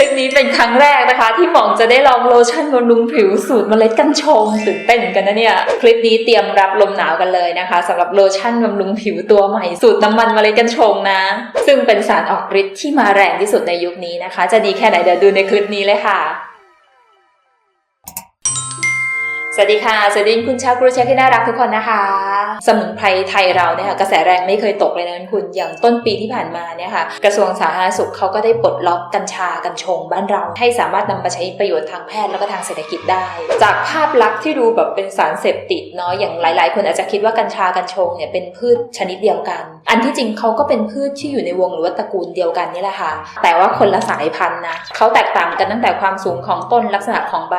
ลิปนี้เป็นครั้งแรกนะคะ ที่หมองจะได้ลองโลชั่นบำรุงผิวสูตรเมล็ดกัญชงตื่นเต้นกันนะเนี่ย คลิปนี้เตรียมรับลมหนาวกันเลยนะคะสำหรับโลชั่นบำรุงผิวตัวใหม่สูตรน้ำมันเมล็ดกัญชงนะ ซึ่งเป็นสารออกฤทธิ์ที่มาแรงที่สุดในยุคนี้นะคะ จะดีแค่ไหนเดี๋ยวดูในคลิปนี้เลยค่ะ สวัสดีค่ะ สวัสดีคุณชาวกรูเชฟที่น่ารักทุกคนนะคะ สมุนไพรไทยเราเนี่ยค่ะกระแสแรงไม่เคยตกเลยนะคุณ อย่างต้นปีที่ผ่านมาเนี่ยค่ะ กระทรวงสาธารณสุขเขาก็ได้ปลดล็อกกัญชากัญชงบ้านเรา ให้สามารถนำมาใช้ประโยชน์ทางแพทย์แล้วก็ทางเศรษฐกิจได้ จากภาพลักษณ์ที่ดูแบบเป็นสารเสพติดเนาะ อย่างหลาย ๆ คนอาจจะคิดว่ากัญชากัญชงเนี่ยเป็นพืชชนิดเดียวกัน อันที่จริงเขาก็เป็นพืชที่อยู่ในวงหรือว่าตระกูลเดียวกันนี่แหละค่ะ แต่ว่าคนละสายพันธุ์นะเขาแตกต่างกันตั้งแต่ความสูงของต้นลักษณะของใบ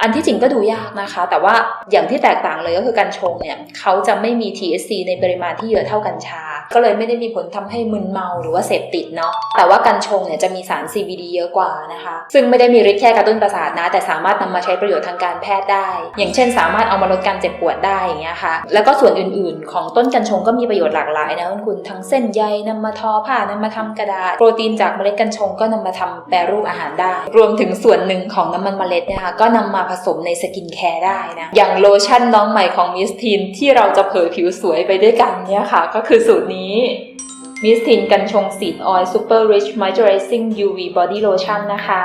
อันที่จริงก็ดูยากนะคะ แต่ว่าอย่างที่แตกต่างเลยก็คือกัญชงเนี่ยเขาจะไม่มี THC ในปริมาณที่เยอะเท่ากัญชา ก็เลยไม่ได้มีผลทำให้มึนเมาหรือว่าเสพติดเนาะแต่ว่ากัญชงเนี่ยจะมีสาร CBD เยอะกว่านะคะ ซึ่งไม่ได้มีฤทธิ์แค่กระตุ้นประสาทนะ แต่สามารถนำมาใช้ประโยชน์ทางการแพทย์ได้ อย่างเช่น สามารถเอามาลดการเจ็บปวดได้อย่างเงี้ยค่ะแล้วก็ส่วนอื่นๆ ของต้นกัญชงก็มีประโยชน์หลากหลายนะคุณคุณทั้งเส้นใยนำมาทอผ้านำมาทำกระดาษโปรตีนจากเมล็ดกัญชงก็นำมาทำแปรรูปอาหารได้ รวมถึงส่วนหนึ่งของน้ำมันเมล็ดเนี่ยค่ะก็นำมาผสมในสกินแคร์ได้นะอย่างโลชั่นน้องใหม่ของมิสทีนที่เราจะเผยผิวสวยไปด้วยกันเนี่ยค่ะ ก็คือสูตรนี้มิสทินกันชงสีดออยล์ซูเปอร์ริชมอยเจอร์ไรซิ่งยูวีบอดี้โลชั่นนะคะ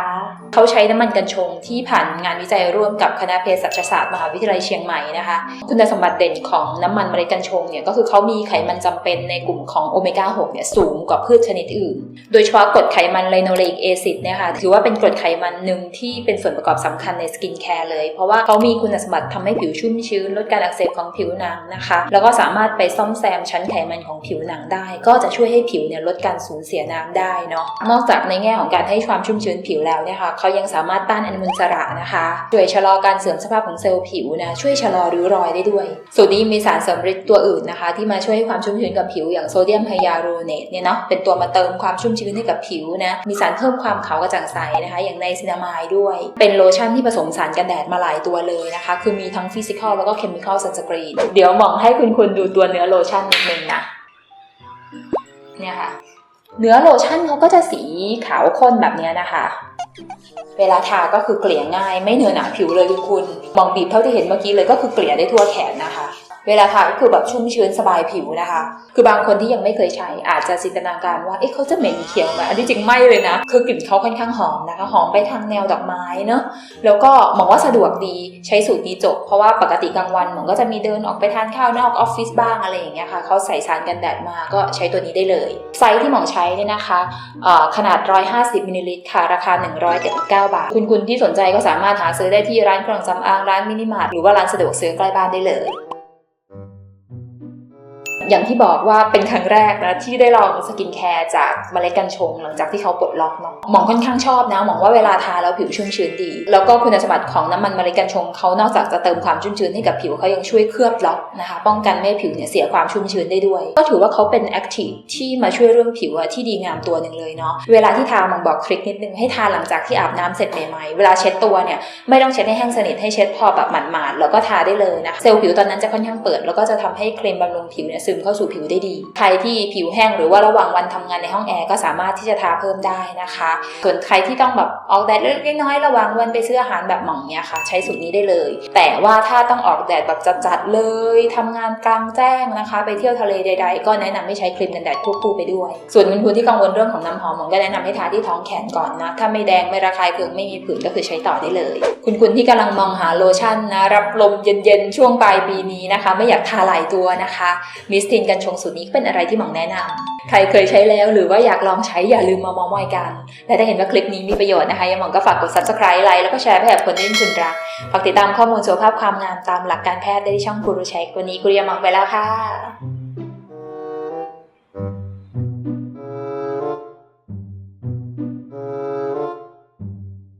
เขาใช้น้ำมันกัญชงที่ผ่านงานวิจัยร่วมกับคณะเภสัชศาสตร์มหาวิทยาลัยเชียงใหม่นะคะ คุณสมบัติเด่นของน้ำมันเมล็ดกัญชงเนี่ยก็คือเขามีไขมันจำเป็นในกลุ่มของโอเมก้า 6 เนี่ยสูงกว่าพืชชนิดอื่น โดยเฉพาะกรดไขมันไลโนเลอิกแอซิดเนี่ยค่ะถือว่าเป็นกรดไขมันหนึ่งที่เป็นส่วนประกอบสำคัญในสกินแคร์เลย เพราะว่าเขามีคุณสมบัติทำให้ผิวชุ่มชื้นลดการอักเสบของผิวหนังนะคะ แล้วก็สามารถไปซ่อมแซมชั้นไขมันของผิวหนังได้ ก็จะช่วยให้ผิวเนี่ยลดการสูญเสียน้ำได้เนาะนอกจากในแง่ของการให้ความชุ่มชื้นผิวแล้วเนี่ยค่ะเขายังสามารถต้านอนุมูลอิสระนะคะช่วยชะลอการเสื่อมสภาพของเซลล์ผิวนะช่วยชะลอริ้วรอยได้ด้วยส่วนนี้มีสารเสริมฤทธิ์ตัวอื่นนะคะ ที่มาช่วยให้ความชุ่มชื้นกับผิวอย่างโซเดียมไฮยาลูรเนตเนี่ยเนาะเป็นตัวมาเติมความชุ่มชื้นให้กับผิวนะมีสารเพิ่มความขาวกระจ่างใสนะคะ อย่างไนซินามายด้วย เป็นโลชั่นที่ผสมสารกันแดดมาหลายตัวเลยนะคะ คือมีทั้งฟิสิกอลแล้วก็เคมีคอลซันสกรีนเดี๋ยวมองให้คุณคุณดูตัวเนื้อโลชั่นนิดนึงนะเนี่ยค่ะเนื้อโลชั่นเขาก็จะสีขาวข้นแบบนี้นะคะ เวลาทาก็คือเกลี่ยง่าย ไม่เหนอหนาผิวเลยคุณคุณมองบีบเท่าที่เห็นเมื่อกี้เลยก็คือเกลี่ยได้ทั่วแขนนะคะ เวลาทาก็คือแบบชุ่มชื้นสบายผิวนะคะ คือบางคนที่ยังไม่เคยใช้อาจจะจินตนาการว่า เอ๊ะเขาจะเหม็นเขียวไหมอันที่จริงไม่เลยนะ คือกลิ่นเขาค่อนข้างหอมนะคะ หอมไปทางแนวดอกไม้เนอะแล้วก็หมองว่าสะดวกดีใช้สูตรนี้จบ เพราะว่าปกติกลางวันหมองก็จะมีเดินออกไปทานข้าวนอกออฟฟิศบ้างอะไรอย่างเงี้ยค่ะ เขาใส่สารกันแดดมาก็ใช้ตัวนี้ได้เลย ไซส์ที่หมองใช้เนี่ยนะคะเอ่อขนาด 150มิลลิลิตรค่ะ ราคา 179 บาท คุณคุณที่สนใจก็สามารถหาซื้อได้ที่ร้านเครื่องสำอางร้านมินิมาร์ทหรือว่าร้านสะดวกซื้อใกล้บ้านได้เลย อย่างที่บอกว่าเป็นครั้งแรกนะที่ได้ลองสกินแคร์จากเมล็ดกัญชง หลังจากที่เขาปลดล็อกเนาะหมองค่อนข้างชอบนะหมองว่าเวลาทาแล้วผิวชุ่มชื้นดี แล้วก็คุณสมบัติของน้ำมันเมล็ดกัญชงเขานอกจากจะเติมความชุ่มชื้นให้กับผิวเขายังช่วยเคลือบล็อกนะคะ ป้องกันไม่ให้ผิวเนี่ยเสียความชุ่มชื้นได้ด้วย ก็ถือว่าเขาเป็นแอคทีฟที่มาช่วยเรื่องผิวอะที่ดีงามตัวหนึ่งเลยเนาะเวลาที่ทาหมองบอกทริคนิดนึงให้ทาหลังจากที่อาบน้ำเสร็จใหม่ๆเวลาเช็ดตัวเนี่ยไม่ต้องเช็ดให้แห้งสนิทให้เช็ดพอแบบหมาดๆแล้วก็ทาได้เลยนะเซลล์ผิวตอนนั้นจะค่อนข้างเปิด แล้วก็จะทำให้ครีมบำรุงผิวเนี่ยซึมเข้าสู่ผิวได้ดี ใครที่ผิวแห้งหรือว่าระหว่างวันทำงานในห้องแอร์ก็สามารถที่จะทาเพิ่มได้นะคะ ส่วนใครที่ต้องแบบออกแดดเล็กน้อยระหว่างวันไปซื้ออาหารแบบหม่องเนี่ยค่ะ ใช้สูตรนี้ได้เลย แต่ว่าถ้าต้องออกแดดแบบจัดๆเลยทำงานกลางแจ้งนะคะ ไปเที่ยวทะเลใด ๆ ก็แนะนำให้ใช้ครีมกันแดดควบคู่ไปด้วย ส่วนคุณคุณที่กังวลเรื่องของน้ำหอมหมองก็แนะนำให้ทาที่ท้องแขนก่อนนะ ถ้าไม่แดงไม่ระคายเคืองไม่มีผื่นก็คือใช้ต่อได้เลย คุณคุณที่กำลังมองหาโลชั่นนะรับลมเย็นๆช่วงปลายปีนี้นะคะ ไม่อยากทาหลายตัวนะคะมิสตินกันชงสูตรนี้เป็นอะไรที่หม่องแนะนำใครเคยใช้แล้วหรือว่าอยากลองใช้อย่าลืมมามอมอยกัน และถ้าเห็นว่าคลิปนี้มีประโยชน์นะคะยังหม่องก็ฝากกด subscribe ไลค์แล้วก็แชร์ให้กับคนที่คุณรัก ฝากติดตามข้อมูลสุขภาพความงามตามหลักการแพทย์ได้ที่ช่องกูรูเช็ควันนี้กุริยาหมองไปแล้วค่ะ